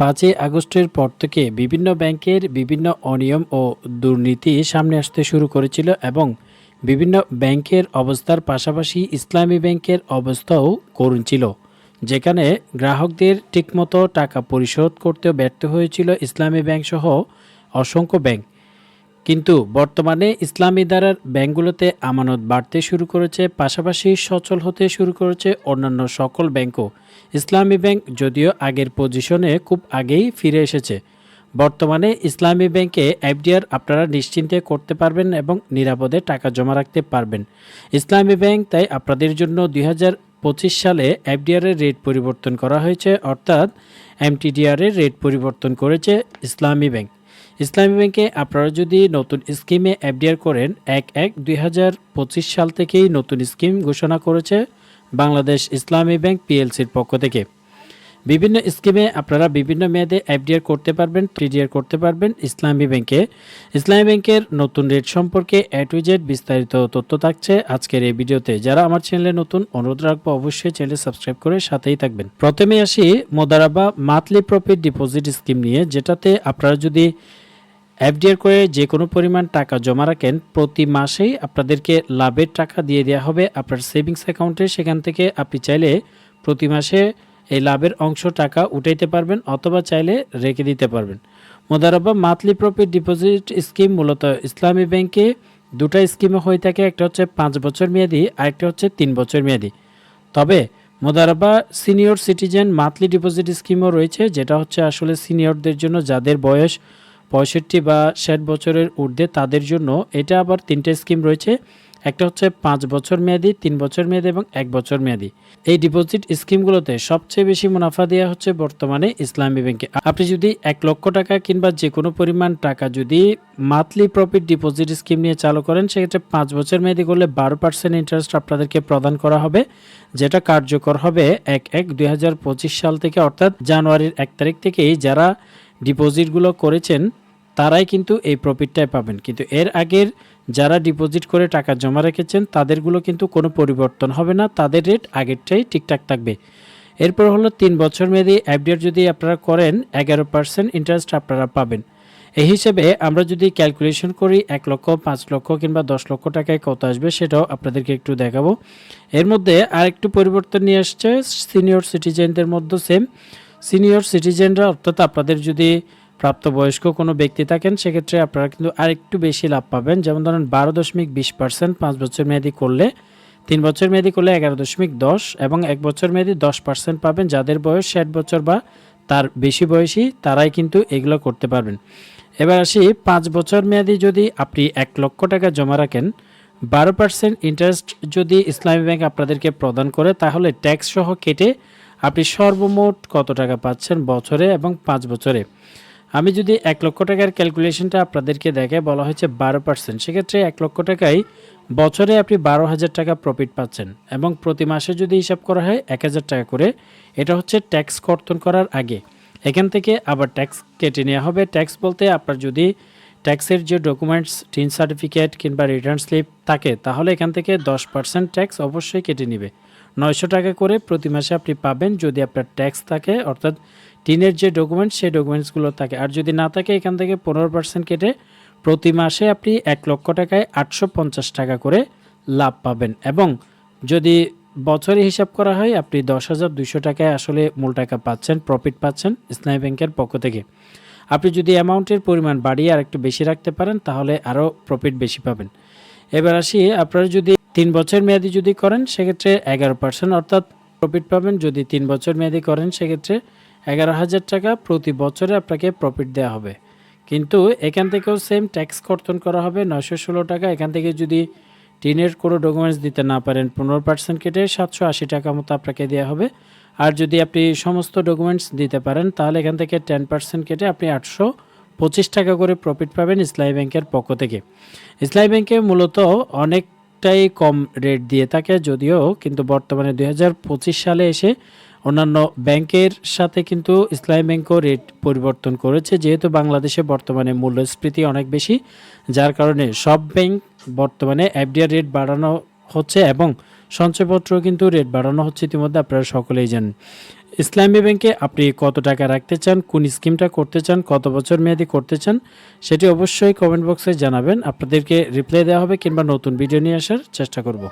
পাঁচই আগস্টের পর থেকে বিভিন্ন ব্যাংকের বিভিন্ন অনিয়ম ও দুর্নীতি সামনে আসতে শুরু করেছিল এবং বিভিন্ন ব্যাংকের অবস্থার পাশাপাশি ইসলামী ব্যাংকের অবস্থাও করুণ ছিল, যেখানে গ্রাহকদের ঠিকমতো টাকা পরিশোধ করতে ব্যর্থ হয়েছিল ইসলামী ব্যাংক সহ অসংখ্য ব্যাংক। কিন্তু বর্তমানে ইসলামী দ্বারার ব্যাংকগুলোতে আমানত বাড়তে শুরু করেছে, পাশাপাশি সচল হতে শুরু করেছে অন্যান্য সকল ব্যাংকও ইসলামী ব্যাংক যদিও আগের পজিশনে খুব আগেই ফিরে এসেছে। বর্তমানে ইসলামী ব্যাংকে এফডিআর আপনারা নিশ্চিন্তে করতে পারবেন এবং নিরাপদে টাকা জমা রাখতে পারবেন। ইসলামী ব্যাংক তাই আপনাদের জন্য দুই পঁচিশ সালে এফডিআরের রেট পরিবর্তন করা হয়েছে, অর্থাৎ এমটিডিআরের রেট পরিবর্তন করেছে ইসলামী ব্যাংক। ইসলামী ব্যাংকে আপনারা যদি নতুন স্কিমে এফডিআর করেন, এক এক দুই সাল থেকেই নতুন স্কিম ঘোষণা করেছে বাংলাদেশ ইসলামী ব্যাংক পিএলসির পক্ষ থেকে। বিভিন্ন স্কিমে আপনারা বিভিন্ন মেয়াদে এফডিআর করতে পারবেন টিডিআর করতে পারবেন ইসলামী ব্যাংকে। ইসলামী ব্যাংকের নতুন রেট সম্পর্কে এ টু জেড বিস্তারিত তথ্য থাকছে আজকের এই ভিডিওতে। যারা আমার চ্যানেলে নতুন, অনুরোধ রাখব অবশ্যই চ্যানেল সাবস্ক্রাইব করে সাথেই থাকবেন। প্রথমে আসি মোদারাবা মান্থলি প্রফিট ডিপোজিট স্কিম নিয়ে, যেটাতে আপনারা যদি এফডিআর করে যে কোনো পরিমাণ টাকা জমা রাখেন, প্রতি মাসেই আপনাদেরকে লাভের টাকা দিয়ে দেওয়া হবে আপনার সেভিংস অ্যাকাউন্টে। সেখান থেকে আপনি চাইলে প্রতি মাসে এই লাভের অংশ টাকা উঠাইতে পারবেন অথবা চাইলে রেখে দিতে পারবেন। মোদারবা মান্থলি প্রফিট ডিপোজিট স্কিম মূলত ইসলামী ব্যাংকে দুটা স্কিমে হয়ে থাকে, একটা হচ্ছে পাঁচ বছর মেয়াদি, আরেকটা হচ্ছে তিন বছর মেয়াদি। তবে মোদারাবা সিনিয়র সিটিজেন মান্থলি ডিপোজিট স্কিমও রয়েছে, যেটা হচ্ছে আসলে সিনিয়রদের জন্য যাদের বয়স পঁয়ষট্টি বা ষাট বছরের ঊর্ধ্বে তাদের জন্য এটা আবার তিনটে স্কিম রয়েছে। একটা হচ্ছে পাঁচ বছর মেয়াদি, তিন বছর মেয়াদি এবং এক বছর মেয়াদি। এই ডিপোজিট স্কিমগুলোতে সবচেয়ে বেশি মুনাফা দেওয়া হচ্ছে বর্তমানে ইসলামী ব্যাংকে। আপনি যদি এক লক্ষ টাকা কিংবা যে কোনো পরিমাণ টাকা যদি মান্থলি প্রফিট ডিপোজিট স্কিম নিয়ে চালু করেন, সেক্ষেত্রে পাঁচ বছর মেয়াদি করলে বারো পার্সেন্ট ইন্টারেস্ট আপনাদেরকে প্রদান করা হবে, যেটা কার্যকর হবে এক এক দুই সাল থেকে, অর্থাৎ জানুয়ারির এক তারিখ থেকেই যারা ডিপোজিটগুলো করেছেন তারাই কিন্তু এই প্রফিটটাই পাবেন। কিন্তু এর আগের যারা ডিপোজিট করে টাকা জমা রেখেছেন, তাদেরগুলো কিন্তু কোনো পরিবর্তন হবে না, তাদের রেট আগেরটাই ঠিকঠাক থাকবে। এরপর হলো তিন বছর মেয়াদি এফডিআর যদি আপনারা করেন, এগারো পার্সেন্ট ইন্টারেস্ট আপনারা পাবেন। এই হিসেবে আমরা যদি ক্যালকুলেশন করি, এক লক্ষ, পাঁচ লক্ষ কিংবা দশ লক্ষ টাকায় কত আসবে সেটাও আপনাদেরকে একটু দেখাবো। এর মধ্যে আরেকটু পরিবর্তন নিয়ে আসছে সিনিয়র সিটিজেনদের মধ্যে সেম সিনিয়র সিটিজেনরা অর্থাৎ আপনাদের যদি প্রাপ্তবয়স্ক কোনো ব্যক্তি থাকেন, সেক্ষেত্রে আপনারা কিন্তু আরেকটু বেশি লাভ পাবেন। যেমন ধরেন বারো দশমিক বিশ পার্সেন্ট পাঁচ বছর মেয়াদি করলে, তিন বছর মেয়াদি করলে এগারো দশমিক দশ এবং এক বছর মেয়াদি দশ পার্সেন্ট পাবেন। যাদের বয়স ষাট বছর বা তার বেশি বয়সী, তারাই কিন্তু এগুলো করতে পারবেন। এবার আসি, পাঁচ বছর মেয়াদি যদি আপনি এক লক্ষ টাকা জমা রাখেন, বারো পার্সেন্ট ইন্টারেস্ট যদি ইসলামী ব্যাংক আপনাদেরকে প্রদান করে, তাহলে ট্যাক্স সহ কেটে আপনি সর্বমোট কত টাকা পাচ্ছেন বছরে এবং পাঁচ বছরে? আমি যদি এক লক্ষ টাকার ক্যালকুলেশনটা আপনাদেরকে দেখে বলা হয়েছে বারো পার্সেন্ট সেক্ষেত্রে এক লক্ষ টাকায় বছরে আপনি বারো হাজার টাকা প্রফিট পাচ্ছেন এবং প্রতি মাসে যদি হিসাব করা হয় এক হাজার টাকা করে, এটা হচ্ছে ট্যাক্স কর্তন করার আগে। এখান থেকে আবার ট্যাক্স কেটে নেওয়া হবে। ট্যাক্স বলতে আপনার যদি ট্যাক্সের যে ডকুমেন্টস টিন সার্টিফিকেট কিংবা রিটার্ন স্লিপ থাকে, তাহলে এখান থেকে দশ পার্সেন্ট ট্যাক্স অবশ্যই কেটে নেবে। নয়শো টাকা করে প্রতি মাসে আপনি পাবেন যদি আপনার ট্যাক্স থাকে, অর্থাৎ টিনের যে ডকুমেন্টস সেই ডকুমেন্টসগুলো থাকে। আর যদি না থাকে, এখান থেকে পনেরো পার্সেন্ট কেটে প্রতি মাসে আপনি এক লক্ষ টাকায় আটশো পঞ্চাশ টাকা করে লাভ পাবেন। এবং যদি বছরে হিসাব করা হয়, আপনি দশ হাজার দুশো টাকায় আসলে মূল টাকা পাচ্ছেন প্রফিট পাচ্ছেন ইসলামী ব্যাংকের পক্ষ থেকে। আপনি যদি অ্যামাউন্টের পরিমাণ বাড়িয়ে আর একটু বেশি রাখতে পারেন, তাহলে আরও প্রফিট বেশি পাবেন। এবার আসি, আপনারা যদি তিন বছর মেয়াদি যদি করেন, সেক্ষেত্রে এগারো পার্সেন্ট অর্থাৎ প্রফিট পাবেন। যদি তিন বছর মেয়াদি করেন, সেক্ষেত্রে এগারো হাজার টাকা প্রতি বছরে আপনাকে প্রফিট দেওয়া হবে। কিন্তু এখান থেকেও সেম ট্যাক্স কর্তন করা হবে। নয়শো ষোলো টাকা এখান থেকে যদি টিনের কোনো ডকুমেন্টস দিতে না পারেন, পনেরো পার্সেন্ট কেটে সাতশো আশি টাকা মতো আপনাকে দেওয়া হবে। আর যদি আপনি সমস্ত ডকুমেন্টস দিতে পারেন, তাহলে এখান থেকে টেন পার্সেন্ট কেটে আপনি আটশো পঁচিশ টাকা করে প্রফিট পাবেন ইসলামী ব্যাংকের পক্ষ থেকে। ইসলামী ব্যাংকে মূলত অনেকটাই কম রেট দিয়ে থাকে, যদিও কিন্তু বর্তমানে দু হাজার পঁচিশ সালে এসে অন্যান্য ব্যাংকের সাথে কিন্তু ইসলামী ব্যাংকও রেট পরিবর্তন করেছে, যেহেতু বাংলাদেশে বর্তমানে মূল্যস্ফীতি অনেক বেশি, যার কারণে সব ব্যাংক বর্তমানে এফডিআর রেট বাড়ানো হচ্ছে এবং সঞ্চয়পত্র কিন্তু রেট বাড়ানো হচ্ছে ইতিমধ্যে, আপনারা সকলেই জানেন। ইসলামী ব্যাংকে আপনি কত টাকা রাখতে চান, কোন স্কিমটা করতে চান, কত বছর মেয়াদি করতে চান, সেটি অবশ্যই কমেন্ট বক্সে জানাবেন। আপনাদেরকে রিপ্লাই দেওয়া হবে কিংবা নতুন ভিডিও নিয়ে আসার চেষ্টা করব।